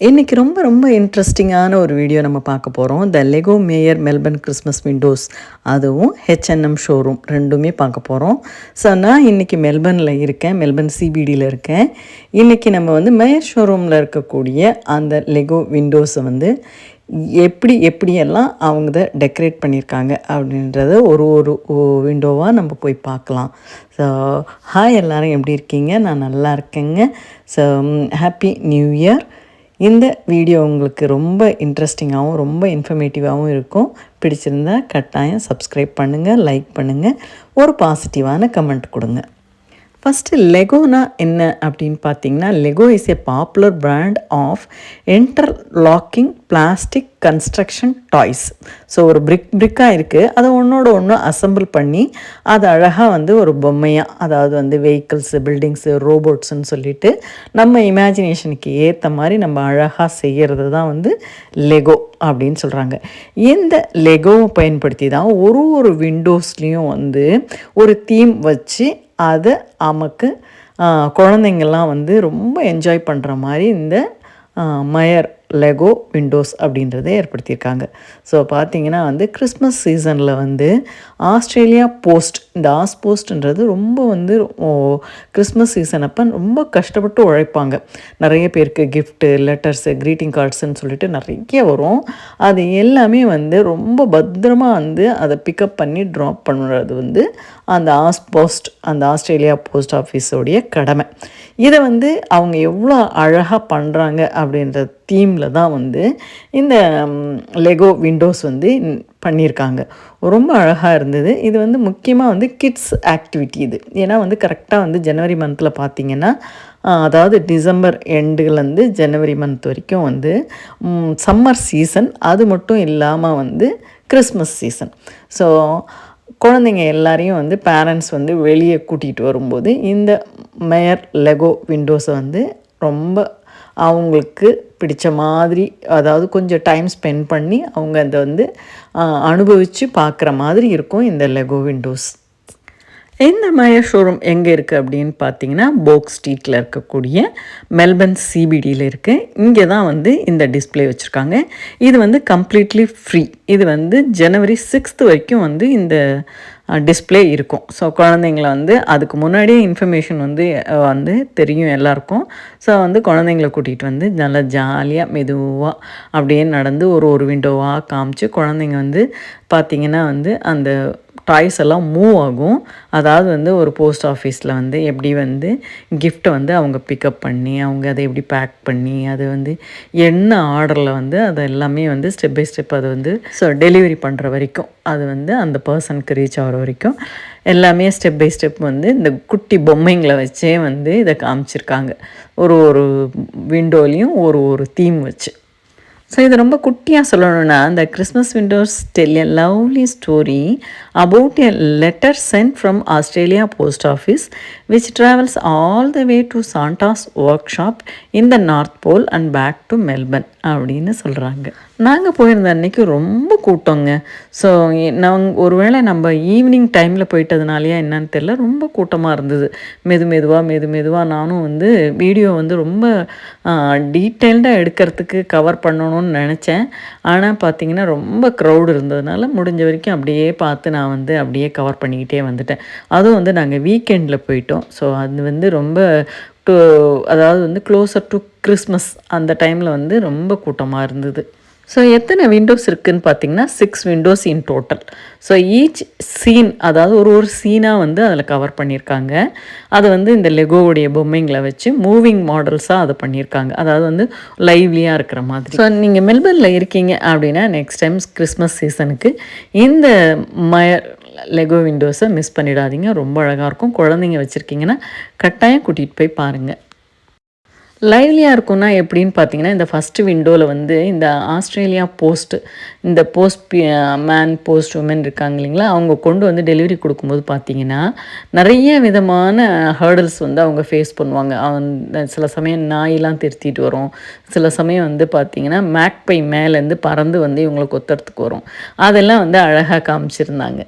இன்றைக்கி ரொம்ப ரொம்ப இன்ட்ரெஸ்டிங்கான ஒரு வீடியோ நம்ம பார்க்க போகிறோம் the Lego Myer Melbourne Christmas windows அதுவும் ஹெச்என்எம் ஷோரூம் ரெண்டுமே பார்க்க போகிறோம் ஸோ நான் இன்றைக்கி மெல்பர்னில் இருக்கேன். மெல்பர்ன் சிபிடியில் இருக்கேன். இன்றைக்கி நம்ம வந்து மேயர் ஷோரூமில் இருக்கக்கூடிய அந்த லெகோ விண்டோஸை வந்து எப்படி எப்படியெல்லாம் அவங்க டெக்கரேட் பண்ணியிருக்காங்க அப்படின்றத ஒரு ஒரு விண்டோவாக நம்ம போய் பார்க்கலாம். ஸோ ஹாய் எல்லோரும் எப்படி இருக்கீங்க? நான் நல்லா இருக்கேங்க. ஸோ ஹாப்பி நியூ இயர் இந்த வீடியோ உங்களுக்கு ரொம்ப இன்ட்ரெஸ்டிங்காகவும் ரொம்ப இன்ஃபர்மேட்டிவாகவும் இருக்கும். பிடிச்சிருந்தா கட்டாயம் சப்ஸ்கிரைப் பண்ணுங்கள் லைக் பண்ணுங்கள் ஒரு பாசிட்டிவான கமெண்ட் கொடுங்க. ஃபஸ்ட்டு லெகோனா என்ன அப்படின்னு பார்த்தீங்கன்னா Lego is a popular brand of locking plastic construction toys so ஒரு பிரிக் பிரிக்காக இருக்குது அதை ஒன்றோட ஒன்று அசம்பிள் பண்ணி அது அழகாக வந்து ஒரு பொம்மையாக அதாவது வந்து வெஹிக்கிள்ஸு பில்டிங்ஸு ரோபோட்ஸுன்னு சொல்லிட்டு நம்ம இமேஜினேஷனுக்கு ஏற்ற மாதிரி நம்ம அழகாக செய்கிறது தான் வந்து லெகோ அப்படின்னு சொல்கிறாங்க இந்த லெகோவை பயன்படுத்தி தான் ஒரு ஒரு விண்டோஸ்லேயும் வந்து ஒரு தீம் வச்சு அதை நமக்கு குழந்தைங்கள்லாம் வந்து ரொம்ப என்ஜாய் பண்ணுற மாதிரி இந்த மயர் லெகோ விண்டோஸ் அப்படின்றத ஏற்படுத்தியிருக்காங்க. ஸோ பார்த்தீங்கன்னா வந்து கிறிஸ்மஸ் சீசனில் வந்து ஆஸ்திரேலியா போஸ்ட் இந்த ஆஸ் போஸ்ட்ன்றது ரொம்ப வந்து கிறிஸ்மஸ் சீசன் அப்போ ரொம்ப கஷ்டப்பட்டு உழைப்பாங்க. நிறைய பேருக்கு கிஃப்ட்டு லெட்டர்ஸு க்ரீட்டிங் கார்ட்ஸுன்னு சொல்லிட்டு நிறைய வரும். அது எல்லாமே வந்து ரொம்ப பத்திரமாக வந்து அதை பிக்கப் பண்ணி ட்ராப் பண்ணுறது வந்து அந்த ஆஸ் போஸ்ட் அந்த ஆஸ்திரேலியா போஸ்ட் ஆஃபீஸோடைய கடமை. இதை வந்து அவங்க எவ்வளோ அழகாக பண்ணுறாங்க அப்படின்ற தீமில் தான் வந்து இந்த லெகோ விண்டோஸ் வந்து பண்ணியிருக்காங்க. ரொம்ப அழகாக இருந்தது. இது வந்து முக்கியமாக வந்து கிட்ஸ் ஆக்டிவிட்டி இது. ஏன்னா வந்து கரெக்டாக வந்து ஜனவரி மந்தில் பார்த்திங்கன்னா அதாவது டிசம்பர் எண்டுலேருந்து ஜனவரி மந்த் வரைக்கும் வந்து சம்மர் சீசன் அது மட்டும் இல்லாமல் வந்து கிறிஸ்மஸ் சீசன் ஸோ குழந்தைங்க எல்லாரையும் வந்து பேரண்ட்ஸ் வந்து வெளியே கூட்டிகிட்டு வரும்போது இந்த மேயர் லெகோ விண்டோஸை வந்து ரொம்ப அவங்களுக்கு பிடிச்ச மாதிரி அதாவது கொஞ்சம் டைம் ஸ்பெண்ட் பண்ணி அவங்க அதை வந்து அனுபவித்து பார்க்குற மாதிரி இருக்கும் இந்த லெகோ விண்டோஸ் இந்த மய ஷோரூம் எங்கே இருக்குது அப்படின்னு பார்த்தீங்கன்னா போக் ஸ்ட்ரீட்டில் இருக்கக்கூடிய மெல்பர்ன் சிபிடியில் இருக்குது இங்கே தான் வந்து இந்த டிஸ்பிளே வச்சுருக்காங்க. இது வந்து கம்ப்ளீட்லி ஃப்ரீ இது வந்து ஜனவரி சிக்ஸ்த்து வரைக்கும் வந்து இந்த டிஸ்பிளே இருக்கும். ஸோ குழந்தைங்கள வந்து அதுக்கு முன்னாடியே இன்ஃபர்மேஷன் வந்து வந்து தெரியும் எல்லாருக்கும். ஸோ வந்து குழந்தைங்கள கூட்டிகிட்டு வந்து நல்லா ஜாலியாக மெதுவாக அப்படியே நடந்து ஒரு ஒரு விண்டோவாக காமிச்சு குழந்தைங்க வந்து பார்த்திங்கன்னா வந்து அந்த டாய்ஸ் எல்லாம் மூவ் ஆகும். அதாவது வந்து ஒரு போஸ்ட் ஆஃபீஸில் வந்து எப்படி வந்து கிஃப்ட்டை வந்து அவங்க பிக்கப் பண்ணி அவங்க அதை எப்படி பேக் பண்ணி அது வந்து என்ன ஆர்டரில் வந்து அதை எல்லாமே வந்து ஸ்டெப் பை ஸ்டெப் அதை வந்து ஸோ டெலிவரி பண்ணுற வரைக்கும் அது வந்து அந்த பர்சனுக்கு ரீச் ஆகிற வரைக்கும் எல்லாமே ஸ்டெப் பை ஸ்டெப் வந்து இந்த குட்டி பொம்மைங்களை வச்சே வந்து இதை காமிச்சிருக்காங்க. ஒரு ஒரு விண்டோலையும் ஒரு ஒரு தீம் வச்சு. ஸோ இது ரொம்ப குட்டியாக சொல்லணும்னா அந்த Christmas windows tell a lovely story about a letter sent from Australia post office which travels all the way to Santa's work in the North Pole and back to Melbourne அப்படின்னு சொல்கிறாங்க நாங்கள் போயிருந்த அன்றைக்கி ரொம்ப கூட்டங்க. ஸோ நாங்கள் ஒருவேளை நம்ம evening டைமில் போயிட்டதுனாலையா என்னன்னு தெரில ரொம்ப கூட்டமாக இருந்தது. மெது மெதுவாக மெது மெதுவாக நானும் வந்து வீடியோ வந்து ரொம்ப டீட்டெயில்டாக எடுக்கிறதுக்கு கவர் பண்ணணும்னு நினச்சேன். ஆனால் பார்த்திங்கன்னா ரொம்ப க்ரௌடு இருந்ததுனால முடிஞ்ச வரைக்கும் அப்படியே பார்த்து நான் வந்து அப்படியே கவர் பண்ணிக்கிட்டே வந்துட்டேன். அதுவும் வந்து நாங்கள் வீக்கெண்டில் போயிட்டோம். ஸோ அது வந்து ரொம்ப டு அதாவது வந்து க்ளோசர் டு கிறிஸ்மஸ் அந்த டைமில் வந்து ரொம்ப கூட்டமாக இருந்தது. ஸோ எத்தனை விண்டோஸ் இருக்குதுன்னு பார்த்தீங்கன்னா six windows in total so each scene அதாவது ஒரு ஒரு சீனாக வந்து அதில் கவர் பண்ணியிருக்காங்க அதை வந்து இந்த லெகோவுடைய பொம்மைங்களை வச்சு மூவிங் மாடல்ஸாக அதை பண்ணியிருக்காங்க அதாவது வந்து லைவ்லியாக இருக்கிற மாதிரி. ஸோ நீங்கள் மெல்பர்னில் இருக்கீங்க அப்படின்னா நெக்ஸ்ட் டைம்ஸ் கிறிஸ்மஸ் சீசனுக்கு இந்த மய லெகோ விண்டோஸை மிஸ் பண்ணிடாதீங்க. ரொம்ப அழகாக இருக்கும். குழந்தைங்க வச்சுருக்கீங்கன்னா கட்டாயம் கூட்டிகிட்டு போய் பாருங்கள் லைவ்லியாக இருக்கும்னா எப்படின்னு பார்த்தீங்கன்னா இந்த ஃபஸ்ட்டு விண்டோவில் வந்து இந்த ஆஸ்திரேலியா போஸ்ட்டு இந்த போஸ்ட் மேன் போஸ்ட் உமன் இருக்காங்க இல்லைங்களா? அவங்க கொண்டு வந்து டெலிவரி கொடுக்கும்போது பார்த்தீங்கன்னா நிறைய விதமான ஹேர்டல்ஸ் வந்து அவங்க ஃபேஸ் பண்ணுவாங்க. சில சமயம் நாயெலாம் திருத்திட்டு வரும். சில சமயம் வந்து பார்த்திங்கன்னா மேக் பை மேலேருந்து பறந்து வந்து இவங்களை கொத்துறதுக்கு வரும். அதெல்லாம் வந்து அழகாக காமிச்சிருந்தாங்க.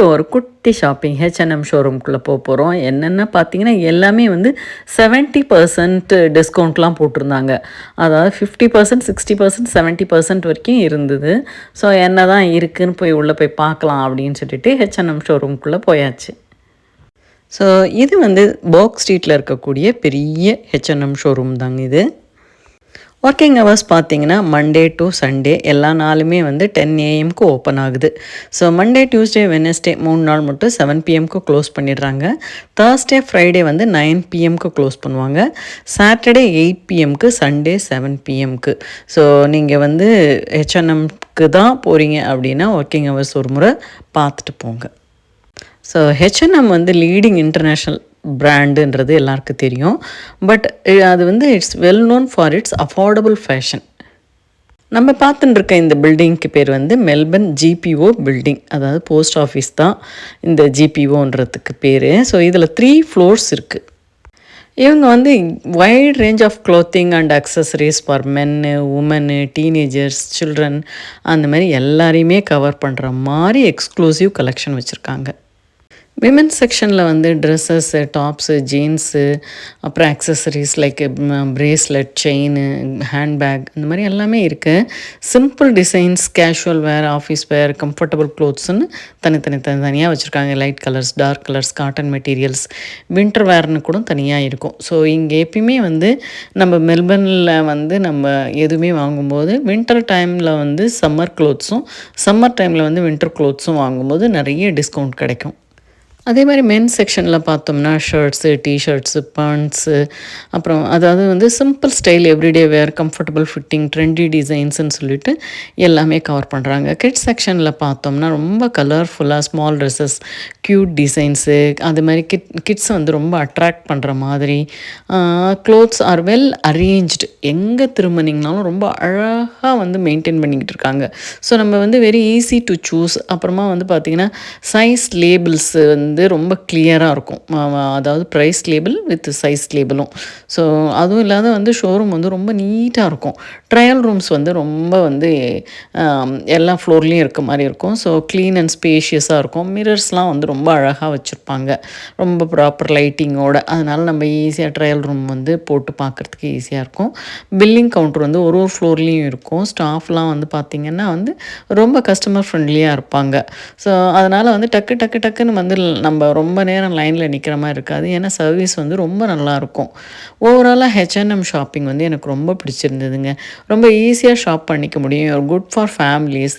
இப்போ ஒரு குட்டி ஷாப்பிங் H&M ஹெச்என்எம் ஷோரூம்குள்ளே போக போகிறோம் என்னென்ன பார்த்தீங்கன்னா எல்லாமே வந்து செவன்ட்டி பர்சன்ட் டிஸ்கவுண்ட்லாம் போட்டிருந்தாங்க. அதாவது fifty percent sixty percent seventy percent வரைக்கும் இருந்தது. ஸோ என்ன தான் இருக்குதுன்னு போய் உள்ளே போய் பார்க்கலாம் அப்படின்னு சொல்லிட்டு H&M ஹெச்என்எம் ஷோரூம்குள்ளே போயாச்சு. ஸோ இது வந்து போக் ஸ்ட்ரீட்டில் இருக்கக்கூடிய பெரிய H&M H and M showroom தாங்க இது. ஒர்க்கிங் ஹவர்ஸ் பார்த்தீங்கன்னா மண்டே டு சண்டே எல்லா நாளுமே வந்து டென் ஏஎம்க்கு ஓப்பன் ஆகுது. ஸோ மண்டே டியூஸ்டே வெனஸ்டே மூணு நாள் மட்டும் செவன் பிஎம்க்கு க்ளோஸ் பண்ணிடுறாங்க. தேர்ஸ்டே ஃப்ரைடே வந்து நைன் பிஎம்க்கு க்ளோஸ் பண்ணுவாங்க. சாட்டர்டே எயிட் பிஎம்க்கு சண்டே செவன் பிஎம்க்கு ஸோ நீங்கள் வந்து ஹெச்என்எம்க்கு தான் போகிறீங்க அப்படின்னா ஒர்க்கிங் ஹவர்ஸ் ஒரு முறை பார்த்துட்டு போங்க. ஸோ ஹெச்என்எம் வந்து லீடிங் இன்டர்நேஷ்னல் பிராண்டுன்றது எல்லாருக்கும் தெரியும். பட் அது வந்து it's well known for its affordable fashion நம்ம பார்த்துட்டுருக்க இந்த பில்டிங்க்கு பேர் வந்து மெல்பர்ன் ஜிபிஓ பில்டிங் அதாவது போஸ்ட் ஆஃபீஸ் தான் இந்த ஜிபிஓன்றதுக்கு பேர். ஸோ இதில் த்ரீ ஃப்ளோர்ஸ் இருக்குது இவங்க வந்து wide range of clothing and accessories for men women teenagers children அந்த மாதிரி எல்லாரையுமே கவர் பண்ணுற மாதிரி எக்ஸ்க்ளூசிவ் கலெக்ஷன் வச்சுருக்காங்க. விமென்ஸ் செக்ஷனில் வந்து ட்ரெஸ்ஸஸ்ஸு டாப்ஸு ஜீன்ஸு அப்புறம் accessories like bracelet chain handbag இந்த மாதிரி எல்லாமே இருக்குது simple designs casual wear office wear comfortable க்ளோத்ஸ்னு தனித்தனி தனி தனியாக வச்சுருக்காங்க light colours dark colours cotton materials winter வேர்னு கூட தனியாக இருக்கும். ஸோ இங்கே எப்பயுமே வந்து நம்ம மெல்பர்னில் வந்து நம்ம எதுவுமே வாங்கும்போது வின்டர் டைமில் வந்து சம்மர் க்ளோத்ஸும் சம்மர் டைமில் வந்து வின்டர் க்ளோத்ஸும் வாங்கும்போது நிறைய டிஸ்கவுண்ட் கிடைக்கும். அதே மாதிரி மென்ஸ் செக்ஷனில் பார்த்தோம்னா ஷர்ட்ஸு டிஷர்ட்ஸு பேண்ட்ஸு அப்புறம் அதாவது வந்து simple style everyday wear comfortable fitting trendy டிசைன்ஸ்னு சொல்லிட்டு எல்லாமே கவர் பண்ணுறாங்க கிட்ஸ் செக்ஷனில் பார்த்தோம்னா ரொம்ப கலர்ஃபுல்லாக ஸ்மால் ட்ரெஸ்ஸஸ் க்யூட் டிசைன்ஸு அது மாதிரி கிட் கிட்ஸ் வந்து ரொம்ப அட்ராக்ட் பண்ணுற மாதிரி க்ளோத்ஸ் ஆர் வெல் அரேஞ்ச்டு எங்கே திரும்பினீங்கனாலும் ரொம்ப அழகாக வந்து மெயின்டைன் பண்ணிக்கிட்டு இருக்காங்க. ஸோ நம்ம வந்து வெரி ஈஸி டு சூஸ் அப்புறமா வந்து பார்த்திங்கன்னா சைஸ் லேபிள்ஸு வந்து வந்து ரொம்ப கிளியராக இருக்கும். அதாவது ப்ரைஸ் லேபிள் வித் சைஸ் லேபிளும் ஸோ அதுவும் இல்லாத வந்து ஷோரூம் வந்து ரொம்ப நீட்டாக இருக்கும். ட்ரையல் ரூம்ஸ் வந்து ரொம்ப வந்து எல்லா ஃப்ளோர்லேயும் இருக்க மாதிரி இருக்கும். ஸோ க்ளீன் அண்ட் ஸ்பேஷியஸாக இருக்கும். மிரர்ஸ்லாம் வந்து ரொம்ப அழகாக வச்சுருப்பாங்க. ரொம்ப ப்ராப்பர் லைட்டிங்கோட அதனால் நம்ம ஈஸியாக ட்ரையல் ரூம் வந்து போட்டு பார்க்குறதுக்கு ஈஸியாக இருக்கும். பில்லிங் கவுண்டர் வந்து ஒரு ஒரு ஃப்ளோர்லேயும் இருக்கும். ஸ்டாஃப்லாம் வந்து பார்த்திங்கன்னா வந்து ரொம்ப கஸ்டமர் ஃப்ரெண்ட்லியாக இருப்பாங்க. ஸோ அதனால் வந்து டக்கு டக்கு டக்குன்னு வந்து நம்ம ரொம்ப நேரம் லைனில் நிற்கிற மாதிரி இருக்காது. ஏன்னா சர்வீஸ் வந்து ரொம்ப நல்லாயிருக்கும் ஓவராலாக ஹெச்என்எம் ஷாப்பிங் H&M வந்து எனக்கு ரொம்ப பிடிச்சிருந்ததுங்க. ரொம்ப ஈஸியாக ஷாப் பண்ணிக்க முடியும். Good for families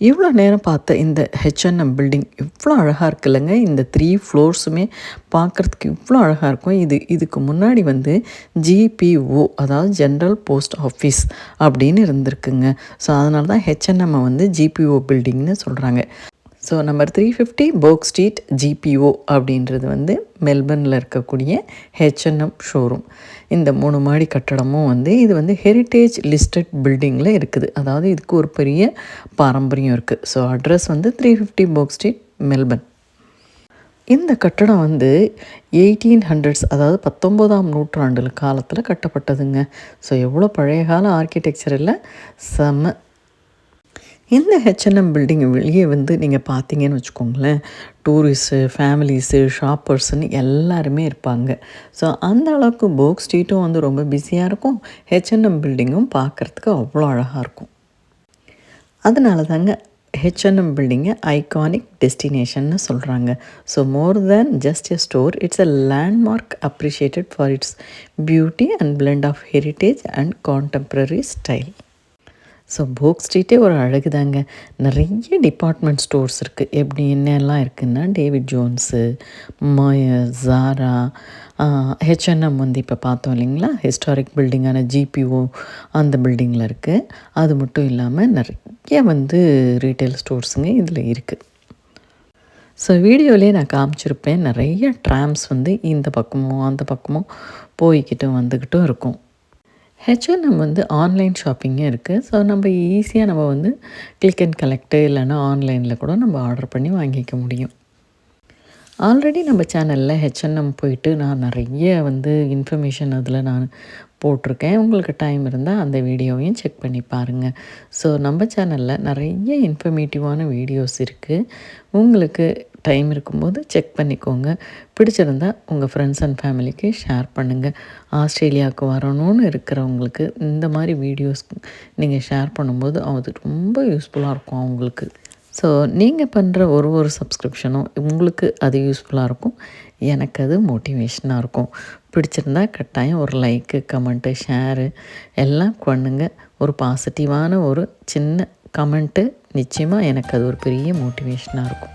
இவ்வளோ நேரம் பார்த்த இந்த ஹெச்என்எம் பில்டிங் இவ்வளோ அழகாக இருக்குல்லங்க. இந்த த்ரீ ஃப்ளோர்ஸுமே பார்க்குறதுக்கு இவ்வளோ அழகாக இருக்கும். இது இதுக்கு முன்னாடி வந்து ஜிபிஓ அதாவது ஜென்ரல் போஸ்ட் ஆஃபீஸ் அப்படின்னு இருந்திருக்குங்க. ஸோ அதனால தான் ஹெச்என்எம்மை வந்து ஜிபிஓ பில்டிங்னு சொல்கிறாங்க so number three fifty Bourke Street GPO அப்படின்றது வந்து மெல்பர்னில் இருக்கக்கூடிய ஹெச்என்எம் ஷோரூம் இந்த மூணு மாடி கட்டடமும் வந்து இது வந்து ஹெரிட்டேஜ் லிஸ்டட் பில்டிங்கில் இருக்குது. அதாவது இதுக்கு ஒரு பெரிய பாரம்பரியம் இருக்குது ஸோ அட்ரஸ் வந்து three fifty Bourke Street Melbourne இந்த கட்டடம் வந்து எயிட்டீன் ஹண்ட்ரட்ஸ் அதாவது பத்தொம்போதாம் நூற்றாண்டு காலத்தில் கட்டப்பட்டதுங்க. ஸோ எவ்வளோ பழைய கால ஆர்கிடெக்சரில் செம செம்ம இந்த H&M ஹெச்என்எம் பில்டிங் வெளியே வந்து நீங்கள் பார்த்தீங்கன்னு வச்சுக்கோங்களேன். டூரிஸ்ட்டு ஃபேமிலிஸு ஷாப்பர்ஸ்னு எல்லாருமே இருப்பாங்க. ஸோ அந்த அளவுக்கு போக் ஸ்ட்ரீட்டும் வந்து ரொம்ப பிஸியாக இருக்கும். H&M ஹெச்என்எம் பில்டிங்கும் பார்க்குறதுக்கு அவ்வளோ அழகாக இருக்கும். அதனால தாங்க ஹெச்என்எம் பில்டிங்கை ஐகானிக் டெஸ்டினேஷன்னு சொல்கிறாங்க so more than just a store it's a landmark appreciated for its beauty and blend of heritage and contemporary style so Bourke ஸ்ட்ரீட்டே ஒரு அழகு தாங்க நிறைய டிபார்ட்மெண்ட் ஸ்டோர்ஸ் இருக்குது எப்படி என்னெல்லாம் இருக்குதுன்னா David Jones Myer Zara H and M வந்து இப்போ பார்த்தோம் இல்லைங்களா? ஹிஸ்டாரிக் பில்டிங்கான ஜிபிஓ அந்த பில்டிங்கில் இருக்குது அது மட்டும் இல்லாமல் நிறைய வந்து ரீட்டைல் ஸ்டோர்ஸுங்க இதில் இருக்குது ஸோ வீடியோலேயே நான் காமிச்சிருப்பேன். நிறைய ட்ராம்ஸ் வந்து இந்த பக்கமும் அந்த பக்கமும் போய்கிட்டும் வந்துக்கிட்டும் இருக்கும். ஹெச்என்எம் வந்து ஆன்லைன் ஷாப்பிங்கும் இருக்குது ஸோ நம்ம ஈஸியாக நம்ம வந்து கிளிக் அண்ட் கலெக்டு இல்லைன்னா ஆன்லைனில் கூட நம்ம ஆர்டர் பண்ணி வாங்கிக்க முடியும். ஆல்ரெடி நம்ம சேனலில் ஹெச்என்எம் போயிட்டு நான் நிறைய வந்து இன்ஃபர்மேஷன் அதில் நான் போட்டிருக்கேன். உங்களுக்கு டைம் இருந்தால் அந்த வீடியோவையும் செக் பண்ணி பாருங்கள் ஸோ நம்ம சேனலில் நிறைய இன்ஃபர்மேட்டிவான வீடியோஸ் இருக்குது உங்களுக்கு டைம் இருக்கும்போது செக் பண்ணிக்கோங்க. பிடிச்சிருந்தா உங்கள் ஃப்ரெண்ட்ஸ் அண்ட் ஃபேமிலிக்கு ஷேர் பண்ணுங்கள் ஆஸ்திரேலியாவுக்கு வரணும்னு இருக்கிறவங்களுக்கு இந்த மாதிரி வீடியோஸ் நீங்கள் ஷேர் பண்ணும்போது அது ரொம்ப யூஸ்ஃபுல்லாக இருக்கும் அவங்களுக்கு. ஸோ நீங்கள் பண்ணுற ஒரு ஒரு சப்ஸ்கிரிப்ஷனும் உங்களுக்கு அது யூஸ்ஃபுல்லாக இருக்கும். எனக்கு அது மோட்டிவேஷனாக இருக்கும். பிடிச்சிருந்தா கட்டாயம் ஒரு லைக்கு கமெண்ட்டு ஷேரு எல்லாம் கொண்ணுங்க ஒரு பாசிட்டிவான ஒரு சின்ன கமெண்ட்டு நிச்சயமாக எனக்கு அது ஒரு பெரிய மோட்டிவேஷனாக இருக்கும்.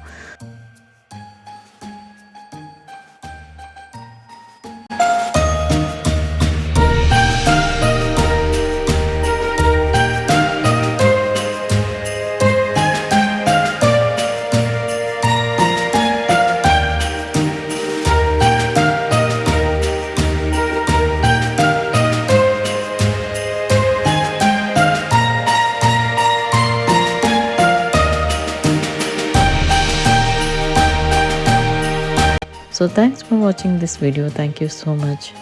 Watching this video. Thank you so much.